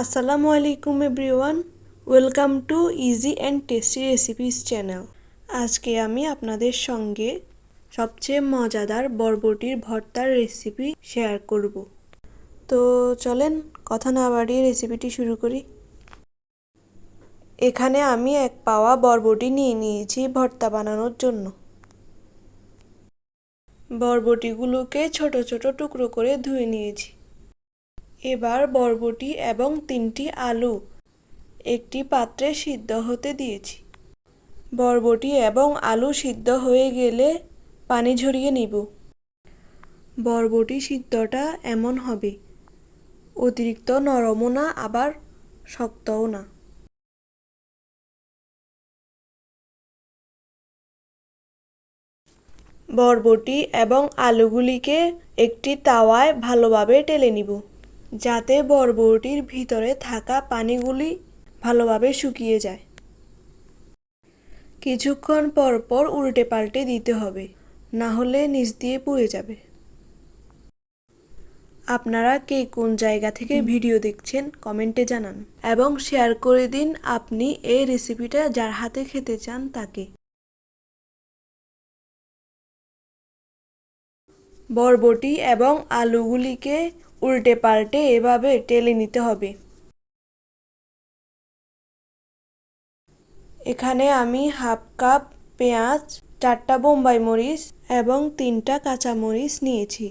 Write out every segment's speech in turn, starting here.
আসসালামু আলাইকুম everyone welcome to easy and tasty recipes channel আজকে আমি আপনাদের সঙ্গে সবচেয়ে মজাদার বরবটির ভর্তার রেসিপি শেয়ার করব। তো চলেন, কথা না বাড়িয়ে রেসিপিটি শুরু করি। এখানে আমি এক পাওয়া বরবটি নিয়ে নিয়েছি ভর্তা বানানোর জন্য। বরবটিগুলোকে ছোট ছোট টুকরো করে ধুয়ে নিয়েছি। এবার বরবটি এবং তিনটি আলু একটি পাত্রে সিদ্ধ হতে দিয়েছি। বরবটি এবং আলু সিদ্ধ হয়ে গেলে পানি ঝরিয়ে নিব। বরবটি সিদ্ধটা এমন হবে, অতিরিক্ত নরমও না, আবার শক্তও না। বরবটি এবং আলুগুলিকে একটি তাওয়ায় ভালোভাবে টেলে নিব। যাতে বরবটির ভিতরে থাকা পানিগুলি ভালোভাবে শুকিয়ে যায়। কিছুক্ষণ পর পর উল্টে পাল্টে দিতে হবে, না হলে নিচ দিয়ে পুড়ে যাবে। আপনারা কে কোন জায়গা থেকে ভিডিও দেখছেন কমেন্টে জানান এবং শেয়ার করে দিন আপনি এই রেসিপিটা যার হাতে খেতে চান তাকে। বরবটি এবং আলুগুলিকে উল্টে পাল্টে এভাবে টেলে নিতে হবে। এখানে আমি হাফ কাপ পেঁয়াজ, চারটা বোম্বাই মরিচ এবং তিনটা কাঁচা মরিচ নিয়েছি।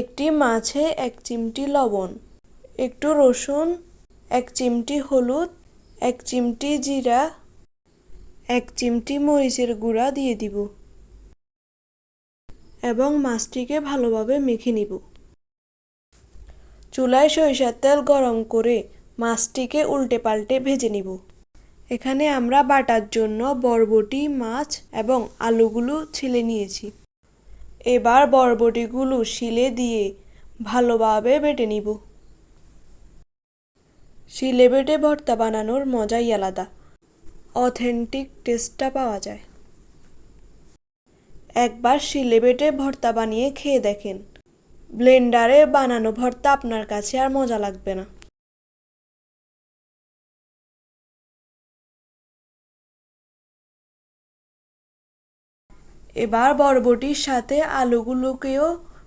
একটি মাছে এক চিমটি লবণ, একটু রসুন, এক চিমটি হলুদ, এক চিমটি জিরা, এক চিমটি মরিচের গুঁড়া দিয়ে দিব। এবং মাছটিকে ভালোভাবে মেখে নিব। চুলায় সরিষার তেল গরম করে মাছটিকে উল্টে পাল্টে ভেজে নিব। এখানে আমরা বাটার জন্য বরবটি, মাছ এবং আলুগুলো ছিলে নিয়েছি। এবার বরবটিগুলো শিলে দিয়ে ভালোভাবে বেটে নিব। শিলে বেটে ভর্তা বানানোর মজাই আলাদা। অথেন্টিক টেস্টটা পাওয়া যায়। একবার শিলে বেটে ভর্তা বানিয়ে খেয়ে দেখেন। ব্লেন্ডারে বানানো ভর্তা আপনার কাছে আর মজা লাগবে না। এবার বরবটির সাথে আলুগুলোকেও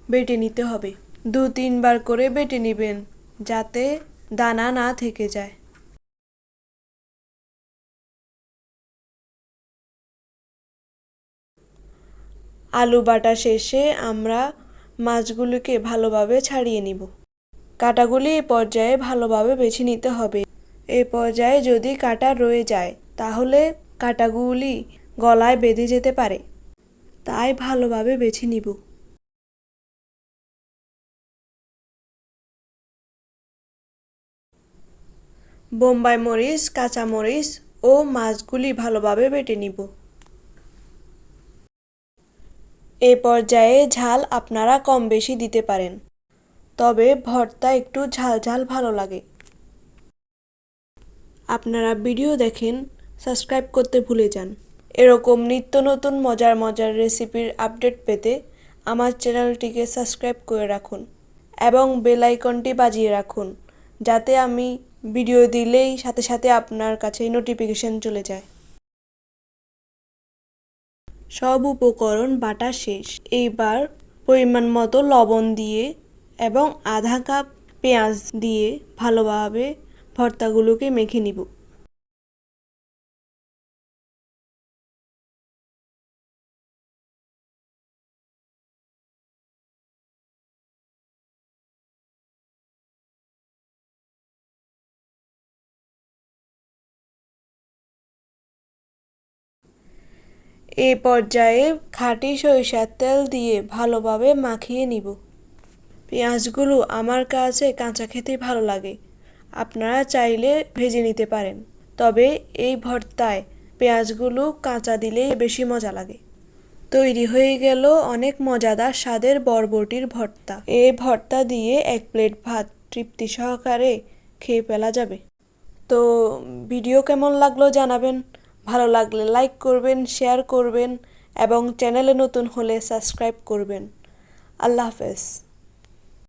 বেটে নিতে হবে। দু তিনবার করে বেটে নেবেন, যাতে দানা না থেকে যায়। আলু বাটা শেষে আমরা মাছগুলিকে ভালোভাবে ছাড়িয়ে নিব। কাটাগুলি এ পর্যায়ে ভালোভাবে বেছে নিতে হবে। এ পর্যায়ে যদি কাটা রয়ে যায়, তাহলে কাটাগুলি গলায় বেঁধে যেতে পারে। তাই ভালোভাবে বেছে নিব। বোম্বাই মরিচ, কাঁচা মরিচ ও মাছগুলি ভালোভাবে বেটে নিব। এ পর্যায়ে ঝাল আপনারা কম বেশি দিতে পারেন। তবে ভর্তা একটু ঝাল ঝাল ভালো লাগে। আপনারা ভিডিও দেখেন, সাবস্ক্রাইব করতে ভুলে যান। এরকম নিত্য নতুন মজার মজার রেসিপির আপডেট পেতে আমার চ্যানেলটিকে সাবস্ক্রাইব করে রাখুন এবং বেল আইকনটি বাজিয়ে রাখুন, যাতে আমি ভিডিও দিলেই সাথে সাথে আপনার কাছে নোটিফিকেশন চলে যায়। সব উপকরণ বাটা শেষ। এইবার পরিমাণ মতো লবণ দিয়ে এবং আধা কাপ পেঁয়াজ দিয়ে ভালোভাবে ভর্তাগুলোকে মেখে নিব। এ পর্যায়ে খাঁটি সরিষার তেল দিয়ে ভালোভাবে মাখিয়ে নিব। পেঁয়াজগুলো আমার কাছে কাঁচা খেতে ভালো লাগে। আপনারা চাইলে ভেজে নিতে পারেন। তবে এই ভর্তায় পেঁয়াজগুলো কাঁচা দিলে বেশি মজা লাগে। তৈরি হয়ে গেল অনেক মজাদার স্বাদের বরবটির ভর্তা। এই ভর্তা দিয়ে এক প্লেট ভাত তৃপ্তি সহকারে খেয়ে ফেলা যাবে। তো, ভিডিও কেমন লাগল জানাবেন? ভালো লাগলে লাইক করবেন শেয়ার করবেন এবং চ্যানেলে নতুন হলে সাবস্ক্রাইব করবেন। আল্লাহ হাফেজ।